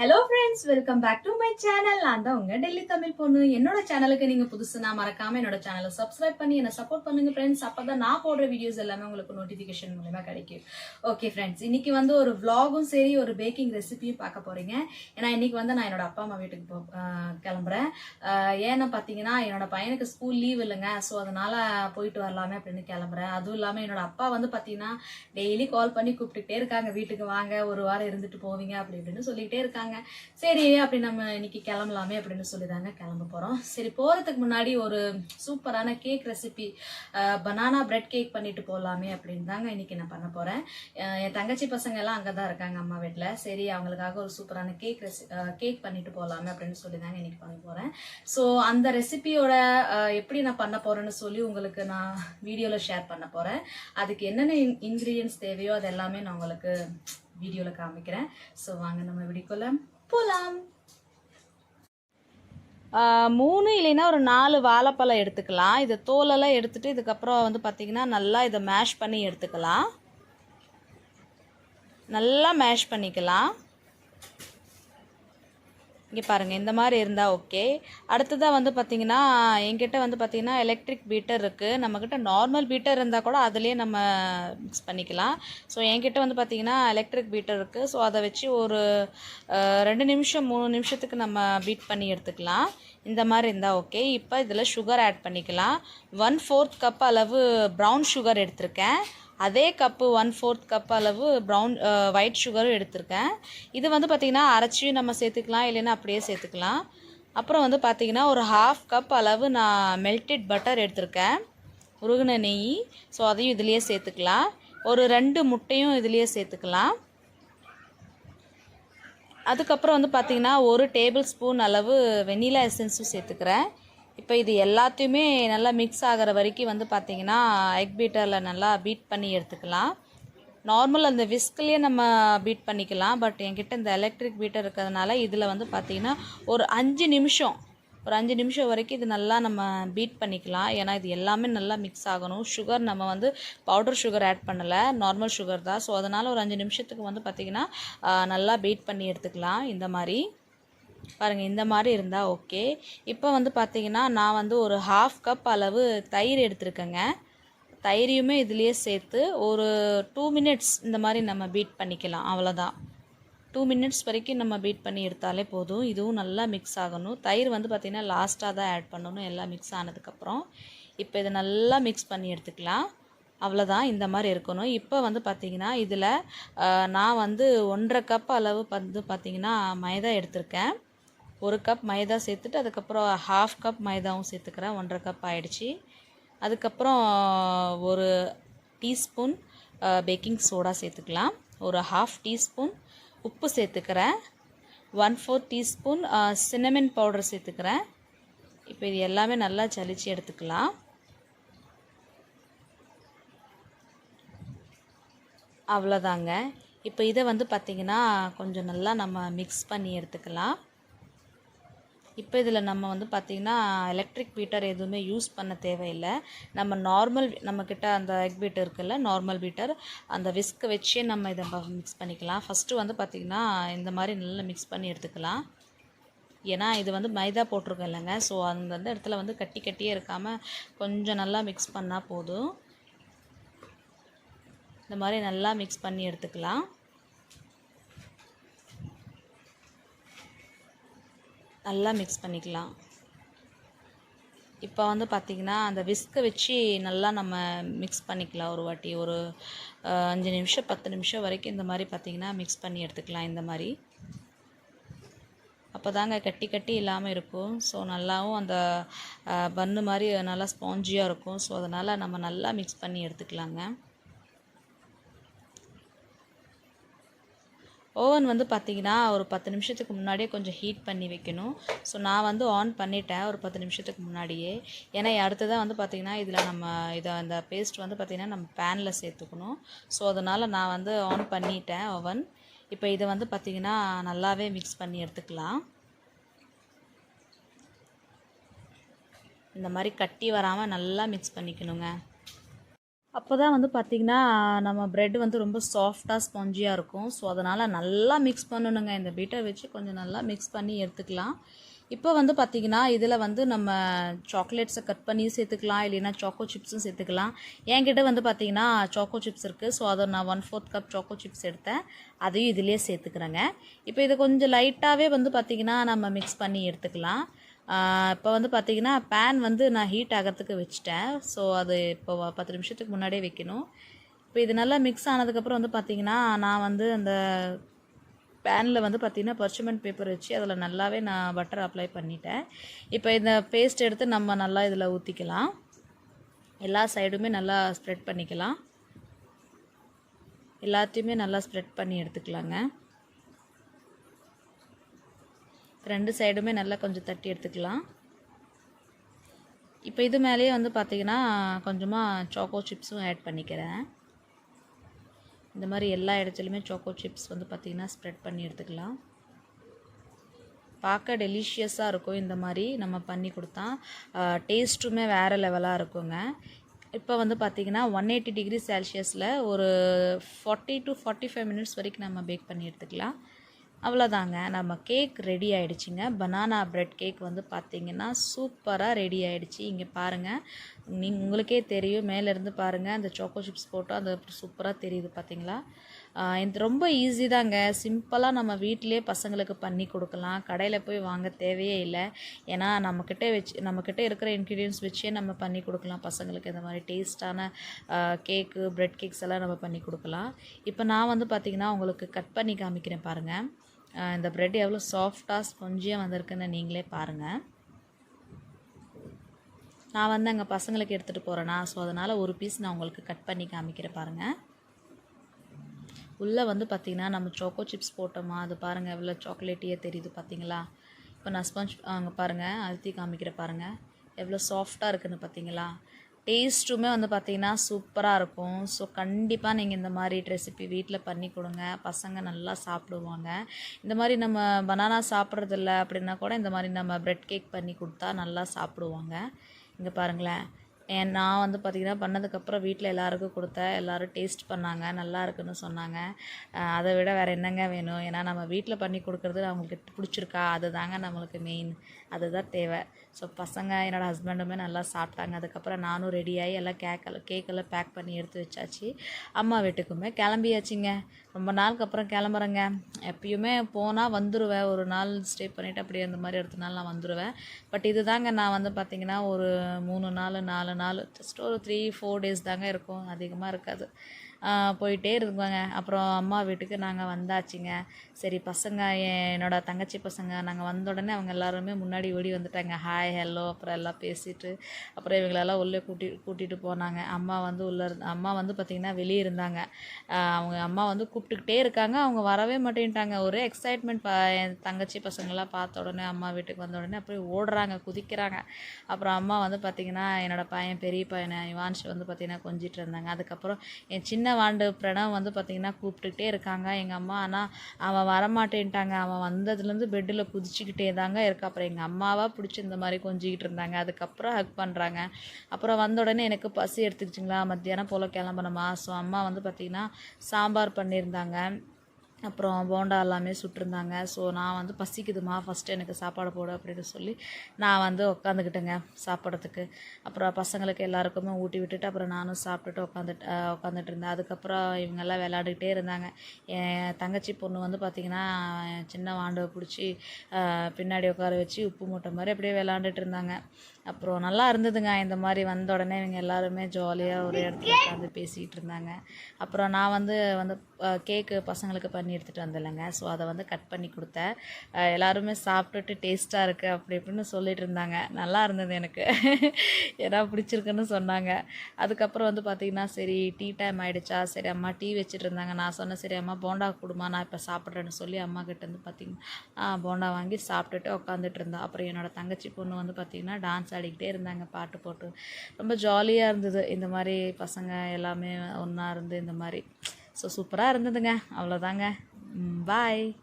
Hello friends welcome back to my channel நான் தான் உங்க டெல்லி தமிழ் பொண்ணு. என்னோட சேனலுக்கு நீங்க புதுசுனா மறக்காம என்னோட சேனலை சப்ஸ்கிரைப் பண்ணி என்ன சப்போர்ட் பண்ணுங்க ஃப்ரெண்ட்ஸ் அப்பதான் நான் போடுற வீடியோஸ் எல்லாமே உங்களுக்கு நோட்டிபிகேஷன் மூலமா கிடைக்கும். ஓகே ஃப்ரெண்ட்ஸ் இன்னைக்கு வந்து ஒரு விளாகும் சரி ஒரு பேக்கிங் ரெசிபியும் பார்க்க போறீங்க. ஏன்னா இன்னைக்கு வந்து நான் என்னோட அப்பா அம்மா வீட்டுக்கு போ கிளம்புறேன். ஏன்னா ஏன்னு பார்த்தீங்கன்னா என்னோட பையனுக்கு ஸ்கூல் லீவ் இல்லைங்க. ஸோ அதனால போயிட்டு வரலாமே அப்படின்னு கிளம்புறேன். அதுவும் இல்லாமல் என்னோட அப்பா வந்து பாத்தீங்கன்னா டெய்லி கால் பண்ணி கூப்பிட்டுட்டே இருக்காங்க. வீட்டுக்கு வாங்க ஒரு வாரம் இருந்துட்டு போவீங்க அப்படி இப்படின்னு சொல்லிக்கிட்டே இருக்காங்க. சரி அப்படி நம்ம இன்னைக்கு கிளம்பலாமே அப்படின்னு சொல்லி தாங்க கிளம்ப போகிறோம் சரி போகிறதுக்கு முன்னாடி ஒரு சூப்பரான cake recipe banana bread cake பண்ணிட்டு போகலாமே அப்படின்னு தாங்க இன்னைக்கு நான் பண்ண போகிறேன் என் தங்கச்சி பசங்க எல்லாம் அங்கே தான் இருக்காங்க அம்மா வீட்டில் சரி அவங்களுக்காக ஒரு சூப்பரான கேக் ரெசி கேக் பண்ணிட்டு போகலாமே அப்படின்னு சொல்லி தாங்க இன்னைக்கு பண்ண போகிறேன் ஸோ அந்த ரெசிபியோட எப்படி நான் பண்ண போகிறேன்னு சொல்லி உங்களுக்கு நான் வீடியோவில் ஷேர் பண்ண போகிறேன் அதுக்கு என்னென்ன இன்க்ரீடியன்ஸ் தேவையோ அது எல்லாமே நான் உங்களுக்கு வீடியோவில் காமிக்கிறேன். ஸோ வாங்க நம்ம வீடியோக்குள்ள போகலாம் மூணு இல்லைன்னா ஒரு நாலு வாழைப்பழம் எடுத்துக்கலாம். இதை தோலெல்லாம் எடுத்துகிட்டு இதுக்கப்புறம் வந்து பார்த்திங்கன்னா நல்லா இதை மேஷ் பண்ணி எடுத்துக்கலாம். நல்லா மேஷ் பண்ணிக்கலாம். இங்கே பாருங்கள் இந்த மாதிரி இருந்தால் ஓகே அடுத்ததாக வந்து பார்த்திங்கன்னா என்கிட்ட வந்து பார்த்திங்கன்னா எலக்ட்ரிக் பீட்டர் இருக்குது நம்மக்கிட்ட நார்மல் பீட்டர் இருந்தால் கூட அதுலேயே நம்ம மிக்ஸ் பண்ணிக்கலாம். ஸோ என்கிட்ட வந்து பார்த்திங்கன்னா எலக்ட்ரிக் பீட்டர் இருக்குது ஸோ அதை வச்சு ஒரு ரெண்டு நிமிஷம் மூணு நிமிஷத்துக்கு நம்ம பீட் பண்ணி எடுத்துக்கலாம். இந்த மாதிரி இருந்தால் ஓகே இப்போ இதில் சுகர் ஆட் பண்ணிக்கலாம். ஒன் ஃபோர்த் கப் அளவு ப்ரௌன் சுகர் எடுத்திருக்கேன். அதே கப்பு ஒன் ஃபோர்த் கப் அளவு ப்ரௌன் ஒயிட் சுகரும் எடுத்திருக்கேன். இது வந்து பார்த்திங்கன்னா அரைச்சியும் நம்ம சேர்த்துக்கலாம் இல்லைன்னா அப்படியே சேர்த்துக்கலாம். அப்புறம் வந்து பார்த்திங்கன்னா ஒரு ஹாஃப் கப் அளவு நான் மெல்டட் பட்டர் எடுத்திருக்கேன். உருகின நெய். ஸோ அதையும் இதுலேயே சேர்த்துக்கலாம். ஒரு ரெண்டு முட்டையும் இதுலேயே சேர்த்துக்கலாம். அதுக்கப்புறம் வந்து பார்த்திங்கன்னா ஒரு டேபிள் ஸ்பூன் அளவு வெண்ணிலா எசன்ஸும் சேர்த்துக்கிறேன். இப்போ இது எல்லாத்தையுமே நல்லா மிக்ஸ் ஆகிற வரைக்கும் வந்து பார்த்திங்கன்னா எக் பீட்டரில் நல்லா பீட் பண்ணி எடுத்துக்கலாம். நார்மல் அந்த விஸ்க்லேயே நம்ம பீட் பண்ணிக்கலாம். பட் என்கிட்ட இந்த எலக்ட்ரிக் பீட்டர் இருக்கிறதுனால இதில் வந்து பார்த்திங்கன்னா ஒரு அஞ்சு நிமிஷம் ஒரு அஞ்சு நிமிஷம் வரைக்கும் இது நல்லா நம்ம பீட் பண்ணிக்கலாம். ஏன்னா இது எல்லாமே நல்லா மிக்ஸ் ஆகணும். சுகர் நம்ம வந்து பவுடர் சுகர் ஆட் பண்ணலை. நார்மல் சுகர் தான். ஸோ அதனால் ஒரு அஞ்சு நிமிஷத்துக்கு வந்து பார்த்திங்கன்னா நல்லா பீட் பண்ணி எடுத்துக்கலாம். இந்த மாதிரி. பாருங்கள் இந்த மாதிரி இருந்தால் ஓகே. இப்போ வந்து பார்த்தீங்கன்னா நான் வந்து ஒரு ஹாஃப் கப் அளவு தயிர் எடுத்துருக்கேங்க. தயிரையுமே இதுலேயே சேர்த்து ஒரு டூ மினிட்ஸ் இந்த மாதிரி நம்ம பீட் பண்ணிக்கலாம் அவ்வளோதான் டூ மினிட்ஸ் வரைக்கும் நம்ம பீட் பண்ணி எடுத்தாலே போதும். இதுவும் நல்லா மிக்ஸ் ஆகணும். தயிர் வந்து பார்த்திங்கன்னா லாஸ்ட்டாக தான் ஆட் பண்ணணும். எல்லாம் மிக்ஸ் ஆனதுக்கப்புறம் இப்போ இதை நல்லா மிக்ஸ் பண்ணி எடுத்துக்கலாம். அவ்வளோதான் இந்த மாதிரி இருக்கணும். இப்போ வந்து பார்த்திங்கன்னா இதில் நான் வந்து ஒன்றரை கப் அளவு வந்து பார்த்திங்கன்னா மைதா எடுத்திருக்கேன். ஒரு கப் மைதா சேர்த்துட்டு அதுக்கப்புறம் ஹாஃப் கப் மைதாவும் சேர்த்துக்கிறேன். ஒன்றரை கப் ஆயிடுச்சு. அதுக்கப்புறம் ஒரு டீஸ்பூன் பேக்கிங் சோடா சேர்த்துக்கலாம். ஒரு ஹாஃப் டீஸ்பூன் உப்பு சேர்த்துக்கிறேன். One four teaspoon cinnamon powder சேர்த்துக்கிறேன். இப்போ இது எல்லாமே நல்லா ஜலிச்சு எடுத்துக்கலாம். அவ்வளோதாங்க இப்போ இதை வந்து பார்த்திங்கன்னா கொஞ்சம் நல்லா நம்ம மிக்ஸ் பண்ணி எடுத்துக்கலாம். இப்போ இதில் நம்ம வந்து பார்த்திங்கன்னா எலக்ட்ரிக் பீட்டர் எதுவுமே யூஸ் பண்ண தேவையில்லை. நம்ம நார்மல் நம்மக்கிட்ட அந்த எக் பீட்டர் இருக்குல்ல நார்மல் பீட்டர் அந்த விஸ்கை வச்சே நம்ம இதை மிக்ஸ் பண்ணிக்கலாம். ஃபஸ்ட்டு வந்து பார்த்திங்கன்னா இந்த மாதிரி நல்லா மிக்ஸ் பண்ணி எடுத்துக்கலாம். ஏன்னா இது வந்து மைதா போட்டிருக்கோம் இல்லைங்க. ஸோ அந்த அந்த இடத்துல வந்து கட்டி கட்டியே இருக்காமல் கொஞ்சம் நல்லா மிக்ஸ் பண்ணால் போதும். இந்த மாதிரி நல்லா மிக்ஸ் பண்ணி எடுத்துக்கலாம். நல்லா மிக்ஸ் பண்ணிக்கலாம். இப்போ வந்து பார்த்திங்கன்னா அந்த விஸ்கை வச்சு நல்லா நம்ம மிக்ஸ் பண்ணிக்கலாம் ஒரு வாட்டி. ஒரு அஞ்சு நிமிஷம் பத்து நிமிஷம் வரைக்கும் இந்த மாதிரி பார்த்திங்கன்னா மிக்ஸ் பண்ணி எடுத்துக்கலாம் இந்த மாதிரி. அப்போ தாங்க கட்டி கட்டி இல்லாமல் இருக்கும். ஸோ நல்லாவும் அந்த பன்னு மாதிரி நல்லா ஸ்பாஞ்சியாக இருக்கும். ஸோ அதனால் நம்ம நல்லா மிக்ஸ் பண்ணி எடுத்துக்கலாங்க. ஓவன் வந்து பார்த்தீங்கன்னா ஒரு பத்து நிமிஷத்துக்கு முன்னாடியே கொஞ்சம் ஹீட் பண்ணி வைக்கணும். ஸோ நான் வந்து ஆன் பண்ணிட்டேன் ஒரு பத்து நிமிஷத்துக்கு முன்னாடியே. ஏன்னா அடுத்ததாக வந்து பார்த்திங்கன்னா இதில் நம்ம இதை அந்த பேஸ்ட் வந்து பார்த்திங்கன்னா நம்ம பேனில் சேர்த்துக்கணும். ஸோ அதனால் நான் வந்து ஆன் பண்ணிட்டேன் ஓவன் இப்போ இதை வந்து பார்த்திங்கன்னா நல்லாவே மிக்ஸ் பண்ணி எடுத்துக்கலாம். இந்த மாதிரி கட்டி வராமல் நல்லா மிக்ஸ் பண்ணிக்கணுங்க. அப்போ தான் வந்து பார்த்திங்கன்னா நம்ம ப்ரெட் வந்து ரொம்ப சாஃப்டாக ஸ்பாஞ்சியாக இருக்கும். ஸோ அதனால் நல்லா மிக்ஸ் பண்ணணுங்க. இந்த பீட்டை வச்சு கொஞ்சம் நல்லா மிக்ஸ் பண்ணி எடுத்துக்கலாம். இப்போ வந்து பார்த்திங்கன்னா இதில் வந்து நம்ம சாக்லேட்ஸை கட் பண்ணி சேர்த்துக்கலாம். இல்லைன்னா சாக்கோ சிப்ஸும் சேர்த்துக்கலாம். என்கிட்ட வந்து பார்த்திங்கன்னா சாக்கோ சிப்ஸ் இருக்குது ஸோ அதை நான் one fourth cup choco chips எடுத்தேன். அதையும் இதிலே சேர்த்துக்கிறேங்க. இப்போ இதை கொஞ்சம் லைட்டாகவே வந்து பார்த்திங்கன்னா நம்ம மிக்ஸ் பண்ணி எடுத்துக்கலாம். இப்போ வந்து பார்த்திங்கன்னா பேன் வந்து நான் ஹீட் ஆகிறதுக்கு வச்சுட்டேன். ஸோ அது இப்போ பத்து நிமிஷத்துக்கு முன்னாடியே வைக்கணும். இப்போ இது நல்லா மிக்ஸ் ஆனதுக்கப்புறம் வந்து பார்த்திங்கன்னா நான் வந்து அந்த பேனில் வந்து பார்த்திங்கன்னா பர்ச்சுமெண்ட் பேப்பர் வச்சு அதில் நல்லாவே நான் பட்டர் அப்ளை பண்ணிட்டேன். இப்போ இந்த பேஸ்ட் எடுத்து நம்ம நல்லா இதில் ஊற்றிக்கலாம் எல்லா சைடுமே நல்லா ஸ்ப்ரெட் பண்ணிக்கலாம். எல்லாத்தையுமே நல்லா ஸ்ப்ரெட் பண்ணி எடுத்துக்கலாங்க. ரெண்டு சைடுமே நல்லா கொஞ்சம் தட்டி எடுத்துக்கலாம். இப்போ இது மேலேயே வந்து பார்த்திங்கன்னா கொஞ்சமாக சாக்கோ சிப்ஸும் ஆட் பண்ணிக்கிறேன். இந்த மாதிரி எல்லா இடத்துலையுமே சாக்கோ சிப்ஸ் வந்து பார்த்திங்கன்னா ஸ்ப்ரெட் பண்ணி எடுத்துக்கலாம். பார்க்க டெலிஷியஸாக இருக்கும் இந்த மாதிரி நம்ம பண்ணி கொடுத்தா. டேஸ்ட்டுமே வேறு லெவலாக இருக்குங்க. இப்போ வந்து பார்த்திங்கன்னா ஒன் எயிட்டி டிகிரி செல்சியஸில் ஒரு forty to forty five minutes வரைக்கும் நம்ம பேக் பண்ணி எடுத்துக்கலாம். அவ்வளோதாங்க. நம்ம கேக் ரெடி ஆகிடுச்சிங்க பனானா ப்ரெட் கேக் வந்து பார்த்திங்கன்னா சூப்பராக ரெடி ஆகிடுச்சி இங்கே பாருங்கள் நீ உங்களுக்கே தெரியும். மேலேருந்து பாருங்கள் அந்த சோக்கோ சிப்ஸ் போட்டோ அந்த சூப்பராக தெரியுது பார்த்தீங்களா? இது ரொம்ப ஈஸி தாங்க. சிம்பிளாக நம்ம வீட்டிலே பசங்களுக்கு பண்ணி கொடுக்கலாம். கடையில் போய் வாங்க தேவையே இல்லை. ஏன்னா நம்மக்கிட்ட வச்சு நம்மக்கிட்ட இருக்கிற இன்க்ரீடியன்ஸ் வச்சே நம்ம பண்ணி கொடுக்கலாம். பசங்களுக்கு இந்த மாதிரி டேஸ்ட்டான கேக்கு ப்ரெட் கேக்ஸ் எல்லாம் நம்ம பண்ணி கொடுக்கலாம். இப்போ நான் வந்து பார்த்திங்கன்னா உங்களுக்கு கட் பண்ணி காமிக்கிறேன் பாருங்கள் இந்த ப்ரெட் எவ்வளோ சாஃப்டாக ஸ்பொஞ்சியாக வந்திருக்குன்னு நீங்களே பாருங்கள் நான் வந்து அங்கே பசங்களுக்கு எடுத்துகிட்டு போகிறேன்னா ஸோ அதனால் ஒரு பீஸ் நான் உங்களுக்கு கட் பண்ணி காமிக்கிறேன் பாருங்கள் உள்ளே வந்து பார்த்திங்கன்னா நம்ம சோக்கோ சிப்ஸ் போட்டோமா? அது பாருங்கள் எவ்வளோ சாக்லேட்டியே தெரியுது பார்த்தீங்களா இப்போ நான் ஸ்பஞ்ச் அங்கே பாருங்கள் அழுத்தி காமிக்கிற பாருங்கள் எவ்வளோ சாஃப்டாக இருக்குதுன்னு பார்த்தீங்களா டேஸ்ட்டுமே வந்து பார்த்திங்கன்னா சூப்பராக இருக்கும். ஸோ கண்டிப்பாக நீங்கள் இந்த மாதிரி ரெசிபி வீட்டில் பண்ணி கொடுங்க. பசங்க நல்லா சாப்பிடுவாங்க. இந்த மாதிரி நம்ம பனானா சாப்பிட்றதில்ல அப்படின்னா கூட இந்த மாதிரி நம்ம ப்ரெட் கேக் பண்ணி கொடுத்தா நல்லா சாப்பிடுவாங்க. இங்கே பாருங்களேன். என் நான் வந்து பார்த்திங்கன்னா பண்ணதுக்கப்புறம் வீட்டில் எல்லாருக்கும் கொடுத்தேன். எல்லோரும் டேஸ்ட் பண்ணாங்க. நல்லா இருக்குன்னு சொன்னாங்க. அதை விட வேறு என்னங்க வேணும்? ஏன்னா நம்ம வீட்டில் பண்ணி கொடுக்குறது அவங்களுக்கு பிடிச்சிருக்கா? அது தாங்க நம்மளுக்கு மெயின் அதுதான் தேவை. ஸோ பசங்க என்னோடய ஹஸ்பண்டுமே நல்லா சாப்பிட்டாங்க. அதுக்கப்புறம் நானும் ரெடியாகி எல்லாம் கேக்கெல்லாம் கேக்கெல்லாம் பேக் பண்ணி எடுத்து வச்சாச்சு. அம்மா வீட்டுக்குமே கிளம்பியாச்சுங்க. ரொம்ப நாளுக்கு அப்புறம் கிளம்புறேங்க. எப்பயுமே போனால் வந்துடுவேன் ஒரு நாள் ஸ்டே பண்ணிவிட்டு அப்படியே அந்த மாதிரி அடுத்த நாள் நான் வந்துடுவேன் பட் இதுதாங்க நான் வந்து பார்த்திங்கன்னா ஒரு மூணு நாள் நாலு நாள் ஜஸ்ட் ஒரு த்ரீ ஃபோர் டேஸ் தாங்க இருக்கும். அதிகமாக இருக்காது. போயிட்டே இருக்குவாங்க. அப்புறம் அம்மா வீட்டுக்கு நாங்கள் வந்தாச்சுங்க. சரி பசங்க என்னோடய தங்கச்சி பசங்க நாங்கள் வந்த உடனே அவங்க எல்லாருமே முன்னாடி ஓடி வந்துட்டாங்க. ஹாய் ஹலோ அப்புறம் எல்லாம் பேசிட்டு அப்புறம் இவங்களெல்லாம் உள்ளே கூட்டி கூட்டிகிட்டு போனாங்க. அம்மா வந்து உள்ளே இருந்து அம்மா வந்து பார்த்திங்கன்னா வெளியே இருந்தாங்க. அவங்க அம்மா வந்து கூப்பிட்டுக்கிட்டே இருக்காங்க. அவங்க வரவே மாட்டேன்ட்டாங்க. ஒரே எக்ஸைட்மெண்ட் பா என் தங்கச்சி பசங்களாம் பார்த்த உடனே அம்மா வீட்டுக்கு வந்த உடனே அப்படியே ஓடுறாங்க குதிக்கிறாங்க. அப்புறம் அம்மா வந்து பார்த்திங்கன்னா என்னோடய பையன் பெரிய பையனை யுவான்ஷ் வந்து பார்த்திங்கன்னா கொஞ்சிட்டு இருந்தாங்க. அதுக்கப்புறம் என் சின்ன வாண்டு பிரணவ் வந்து பார்த்திங்கன்னா கூப்பிட்டுக்கிட்டே இருக்காங்க. எங்கள் அம்மா ஆனால் அவன் வரமாட்டேன்ட்டாங்க. அவன் வந்ததுலேருந்து பெட்டில் குதிச்சுக்கிட்டே தாங்க இருக்கா. அப்புறம் எங்கள் அம்மாவாக பிடிச்சி இந்த மாதிரி கொஞ்சிக்கிட்டு இருந்தாங்க. அதுக்கப்புறம் ஹக் பண்ணுறாங்க அப்புறம் வந்த உடனே எனக்கு பசி எடுத்துக்கிச்சிங்களா? மத்தியானம் போல் கிளம்பணுமா? ஸோ அம்மா வந்து பார்த்திங்கன்னா சாம்பார் பண்ணியிருந்தாங்க. அப்புறம் போண்டா எல்லாமே சுட்டிருந்தாங்க. ஸோ நான் வந்து பசிக்குதுமா? ஃபஸ்ட்டு எனக்கு சாப்பாடு போடு அப்படின்னு சொல்லி நான் வந்து உட்காந்துக்கிட்டேங்க சாப்பிட்றதுக்கு. அப்புறம் பசங்களுக்கு எல்லாருக்குமே ஊட்டி விட்டுட்டு அப்புறம் நானும் சாப்பிட்டுட்டு உட்காந்துட்டு உட்காந்துட்டு இருந்தேன். அதுக்கப்புறம் இவங்கெல்லாம் விளாண்டுக்கிட்டே இருந்தாங்க. என் தங்கச்சி பொண்ணு வந்து பார்த்திங்கன்னா சின்ன வாண்டவை பிடிச்சி பின்னாடி உட்கார வச்சு உப்பு மூட்டை மாதிரி அப்படியே விளாண்டுட்டு இருந்தாங்க. அப்புறம் நல்லா இருந்ததுங்க. இந்த மாதிரி வந்த உடனே இவங்க எல்லாருமே ஜாலியாக ஒரு இடத்துல உட்காந்து பேசிகிட்டு இருந்தாங்க. அப்புறம் நான் வந்து வந்து கேக்கு பசங்களுக்கு பண்ணி எடுத்துகிட்டு வந்துடலைங்க ஸோ அதை வந்து கட் பண்ணி கொடுத்தேன். எல்லாருமே சாப்பிட்டுட்டு டேஸ்ட்டாக இருக்குது அப்படி இப்படின்னு சொல்லிட்டு இருந்தாங்க. நல்லா இருந்தது எனக்கு. ஏன்னா பிடிச்சிருக்குன்னு சொன்னாங்க. அதுக்கப்புறம் வந்து பார்த்திங்கன்னா சரி டீ டைம் ஆகிடுச்சா சரி அம்மா டீ வச்சுட்டு இருந்தாங்க. நான் சொன்னேன் சரி அம்மா போண்டா கொடுமா நான் இப்போ சாப்பிட்றேன்னு சொல்லி அம்மா கிட்டேருந்து பார்த்திங்கன்னா போண்டா வாங்கி சாப்பிட்டுட்டு உட்காந்துட்டு இருந்தேன் அப்புறம் என்னோடய தங்கச்சி பொண்ணு வந்து பார்த்திங்கன்னா டான்ஸ் ஆடிக்கிட்டே இருந்தாங்க பாட்டு போட்டு. ரொம்ப ஜாலியாக இருந்தது. இந்த மாதிரி பசங்க எல்லாமே ஒன்றா இருந்து இந்த மாதிரி. ஸோ சூப்பராக இருந்ததுங்க. அவ்வளோதாங்க பாய்